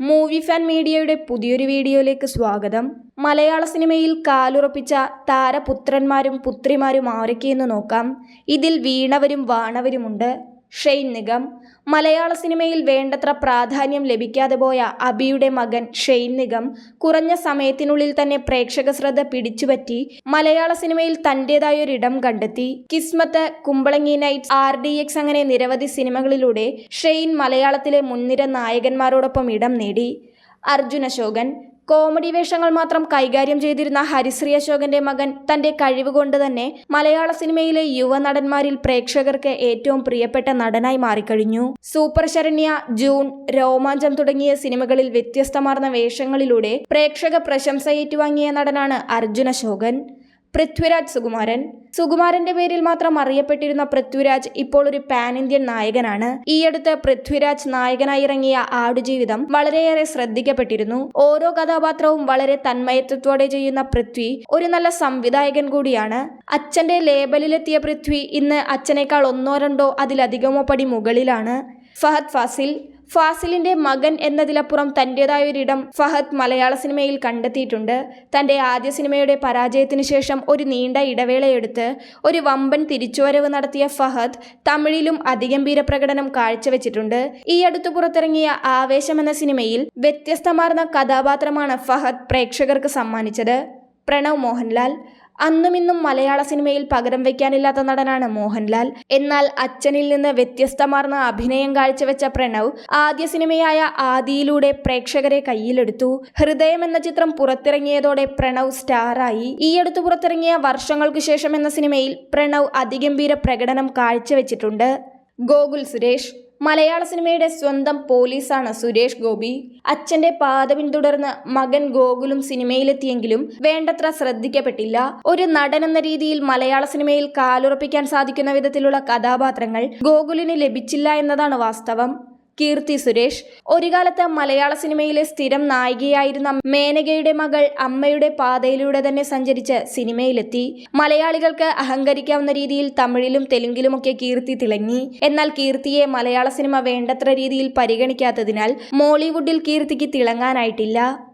Movie fan മീഡിയയുടെ പുതിയൊരു വീഡിയോയിലേക്ക് സ്വാഗതം. മലയാള സിനിമയിൽ കാലുറപ്പിച്ച താരപുത്രന്മാരും പുത്രിമാരും ആരൊക്കെയെന്ന് നോക്കാം. ഇതിൽ വീണവരും വാണവരുമുണ്ട്. ഷെയ്ൻ നിഗം. മലയാള സിനിമയിൽ വേണ്ടത്ര പ്രാധാന്യം ലഭിക്കാതെ പോയ അബിയുടെ മകൻ ഷെയ്ൻ നിഗം കുറഞ്ഞ സമയത്തിനുള്ളിൽ തന്നെ പ്രേക്ഷക ശ്രദ്ധ പിടിച്ചുപറ്റി മലയാള സിനിമയിൽ തന്റേതായൊരിടം കണ്ടെത്തി. Kismath Kumbalangi nights R D X അങ്ങനെ നിരവധി സിനിമകളിലൂടെ ഷെയ്ൻ മലയാളത്തിലെ മുൻനിര നായകന്മാരോടൊപ്പം ഇടം നേടി. അർജുന അശോകൻ കോമഡി വേഷങ്ങൾ മാത്രം കൈകാര്യം ചെയ്തിരുന്ന ഹരിശ്രീ അശോകന്റെ മകൻ തന്റെ കഴിവുകൊണ്ട് തന്നെ മലയാള സിനിമയിലെ യുവനടന്മാരിൽ പ്രേക്ഷകർക്ക് ഏറ്റവും പ്രിയപ്പെട്ട നടനായി മാറിക്കഴിഞ്ഞു. സൂപ്പർ ശരണ്യ ജൂൺ രോമാഞ്ചം തുടങ്ങിയ സിനിമകളിൽ വ്യത്യസ്തമാർന്ന വേഷങ്ങളിലൂടെ പ്രേക്ഷക പ്രശംസ ഏറ്റുവാങ്ങിയ നടനാണ് അർജുന അശോകൻ. പൃഥ്വിരാജ് സുകുമാരൻ. സുകുമാരന്റെ പേരിൽ മാത്രം അറിയപ്പെട്ടിരുന്ന പൃഥ്വിരാജ് ഇപ്പോൾ ഒരു പാൻ ഇന്ത്യൻ നായകനാണ്. ഈയടുത്ത് പൃഥ്വിരാജ് നായകനായി ഇറങ്ങിയ ആടുജീവിതം വളരെയേറെ ശ്രദ്ധിക്കപ്പെട്ടിരുന്നു. ഓരോ കഥാപാത്രവും വളരെ തന്മയത്വത്തോടെ ചെയ്യുന്ന പൃഥ്വി ഒരു നല്ല സംവിധായകൻ കൂടിയാണ്. അച്ഛന്റെ ലേബലിലെത്തിയ പൃഥ്വി ഇന്ന് അച്ഛനേക്കാൾ ഒന്നോ രണ്ടോ അതിലധികമോ പടി മുകളിലാണ്. ഫഹദ് ഫാസിൽ ഫാസിലിന്റെ മകൻ എന്നതിലപ്പുറം തന്റേതായൊരിടം ഫഹദ് മലയാള സിനിമയിൽ കണ്ടെത്തിയിട്ടുണ്ട്. തന്റെ ആദ്യ സിനിമയുടെ പരാജയത്തിന് ശേഷം ഒരു നീണ്ട ഇടവേളയെടുത്ത് ഒരു വമ്പൻ തിരിച്ചുവരവ് നടത്തിയ ഫഹദ് തമിഴിലും അതിഗംഭീര പ്രകടനം കാഴ്ചവെച്ചിട്ടുണ്ട്. ഈ അടുത്തു പുറത്തിറങ്ങിയ ആവേശം എന്ന സിനിമയിൽ വ്യത്യസ്തമാർന്ന കഥാപാത്രമാണ് ഫഹദ് പ്രേക്ഷകർക്ക് സമ്മാനിച്ചത്. പ്രണവ് മോഹൻലാൽ അന്നും ഇന്നും മലയാള സിനിമയിൽ പകരം വയ്ക്കാനില്ലാത്ത നടനാണ് മോഹൻലാൽ. എന്നാൽ അച്ഛനിൽ നിന്ന് വ്യത്യസ്തമാർന്ന അഭിനയം കാഴ്ചവെച്ച പ്രണവ് ആദ്യ സിനിമയായ ആദിയിലൂടെ പ്രേക്ഷകരെ കയ്യിലെടുത്തു. ഹൃദയം എന്ന ചിത്രം പുറത്തിറങ്ങിയതോടെ പ്രണവ് സ്റ്റാറായി. ഈയടുത്ത് പുറത്തിറങ്ങിയ വർഷങ്ങൾക്ക് ശേഷം എന്ന സിനിമയിൽ പ്രണവ് അതിഗംഭീര പ്രകടനം കാഴ്ചവെച്ചിട്ടുണ്ട്. ഗോകുൽ സുരേഷ്. മലയാള സിനിമയുടെ സ്വന്തം പോലീസാണ് സുരേഷ് ഗോപി. അച്ഛന്റെ പാത പിന്തുടർന്ന് മകൻ ഗോകുലും സിനിമയിലെത്തിയെങ്കിലും വേണ്ടത്ര ശ്രദ്ധിക്കപ്പെട്ടില്ല. ഒരു നടൻ എന്ന രീതിയിൽ മലയാള സിനിമയിൽ കാലുറപ്പിക്കാൻ സാധിക്കുന്ന വിധത്തിലുള്ള കഥാപാത്രങ്ങൾ ഗോകുലിന് ലഭിച്ചില്ല എന്നതാണ് വാസ്തവം. കീർത്തി സുരേഷ്. ഒരു കാലത്ത് മലയാള സിനിമയിലെ സ്ഥിരം നായികയായിരുന്ന മേനകയുടെ മകൾ അമ്മയുടെ പാതയിലൂടെ തന്നെ സഞ്ചരിച്ച് സിനിമയിലെത്തി. മലയാളികൾക്ക് അഹങ്കരിക്കാവുന്ന രീതിയിൽ തമിഴിലും തെലുങ്കിലുമൊക്കെ കീർത്തി തിളങ്ങി. എന്നാൽ കീർത്തിയെ മലയാള സിനിമ വേണ്ടത്ര രീതിയിൽ പരിഗണിക്കാത്തതിനാൽ മോളിവുഡിൽ കീർത്തിക്ക് തിളങ്ങാനായിട്ടില്ല.